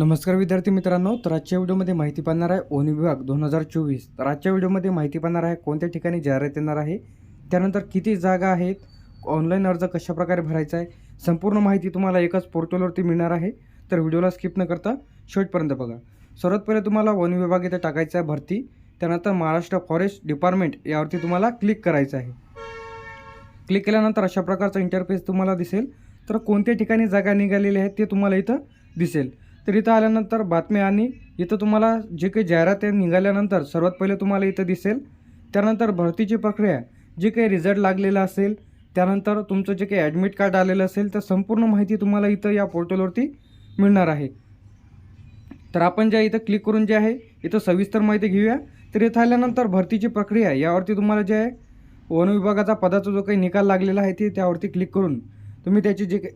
नमस्कार विद्यार्थी मित्रांनो तर आजच्या व्हिडिओमध्ये माहिती पाहणार आहे ओन विभाग दोन हजार चोवीस. तर आजच्या व्हिडिओमध्ये माहिती पाहणार आहे कोणत्या ठिकाणी जाहिरात येणार आहे त्यानंतर किती जागा आहेत ऑनलाईन अर्ज कशाप्रकारे भरायचा आहे संपूर्ण माहिती तुम्हाला एकाच पोर्टलवरती मिळणार आहे. तर व्हिडिओला स्किप न करता शेवटपर्यंत बघा. सर्वात पहिले तुम्हाला वन विभाग इथे टाकायचं आहे भरती त्यानंतर महाराष्ट्र फॉरेस्ट डिपार्टमेंट यावरती तुम्हाला क्लिक करायचं आहे. क्लिक केल्यानंतर अशा प्रकारचा इंटरफेस तुम्हाला दिसेल. तर कोणत्या ठिकाणी जागा निघालेल्या आहेत ते तुम्हाला इथं दिसेल. तर इथं आल्यानंतर बातम्या आणि इथं तुम्हाला जे काही जाहिरात आहे निघाल्यानंतर सर्वात पहिले तुम्हाला इथं दिसेल. त्यानंतर भरतीची प्रक्रिया जे काही रिझल्ट लागलेला असेल त्यानंतर तुमचं जे काही ॲडमिट कार्ड आलेलं असेल तर संपूर्ण माहिती तुम्हाला इथं या पोर्टलवरती मिळणार आहे. तर आपण ज्या इथं क्लिक करून जे आहे इथं सविस्तर माहिती घेऊया. तर इथं आल्यानंतर भरतीची प्रक्रिया यावरती तुम्हाला जे आहे वन विभागाचा पदाचा जो काही निकाल लागलेला आहे ते त्यावरती क्लिक करून तुम्ही त्याची जे काही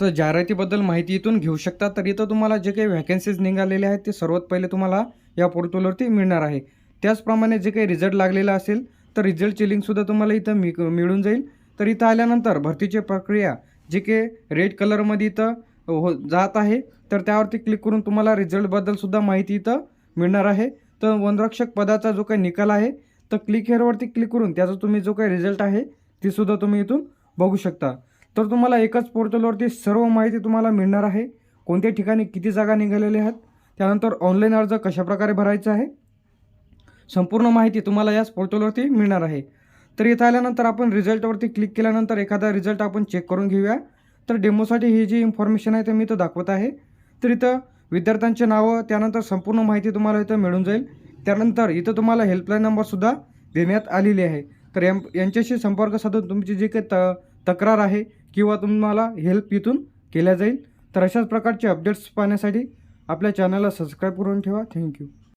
तर जाहिरातीबद्दल माहिती इथून घेऊ शकता. तर इथं तुम्हाला जे काही व्हॅकन्सीज निघालेले आहेत ते सर्वात पहिले तुम्हाला या पोर्टलवरती मिळणार आहे. त्याचप्रमाणे जे काही रिझल्ट लागलेला असेल तर रिझल्टची लिंकसुद्धा तुम्हाला इथं मि मिळून जाईल. तर इथं आल्यानंतर भरतीची प्रक्रिया जे काही रेड कलरमध्ये इथं हो जात आहे तर त्यावरती क्लिक करून तुम्हाला रिझल्टबद्दलसुद्धा माहिती इथं मिळणार आहे. तर वनरक्षक पदाचा जो काही निकाल आहे तर क्लिक हेअरवरती क्लिक करून त्याचा तुम्ही जो काही रिझल्ट आहे तीसुद्धा तुम्ही इथून बघू शकता. तर तुम्हाला एकाच पोर्टलवरती सर्व माहिती तुम्हाला मिळणार आहे. कोणत्या ठिकाणी किती जागा निघालेल्या आहेत त्यानंतर ऑनलाईन अर्ज कशाप्रकारे भरायचा आहे संपूर्ण माहिती तुम्हाला याच पोर्टलवरती मिळणार आहे. तर इथं आल्यानंतर आपण रिझल्टवरती क्लिक केल्यानंतर एखादा रिझल्ट आपण चेक करून घेऊया. तर डेमोसाठी ही जी इन्फॉर्मेशन आहे ते मी इथं दाखवत आहे. तर इथं विद्यार्थ्यांचे नावं त्यानंतर संपूर्ण माहिती तुम्हाला इथं मिळून जाईल. त्यानंतर इथं तुम्हाला हेल्पलाईन नंबरसुद्धा देण्यात आलेली आहे. तर यां यांच्याशी संपर्क साधून तुमची जी काही त तक्रार आहे किंवा तुम्हाला हेल्प इथून केल्या जाईल. तर अशाच प्रकारचे अपडेट्स पाहण्यासाठी आपल्या चॅनलला सबस्क्राईब करून ठेवा. थँक्यू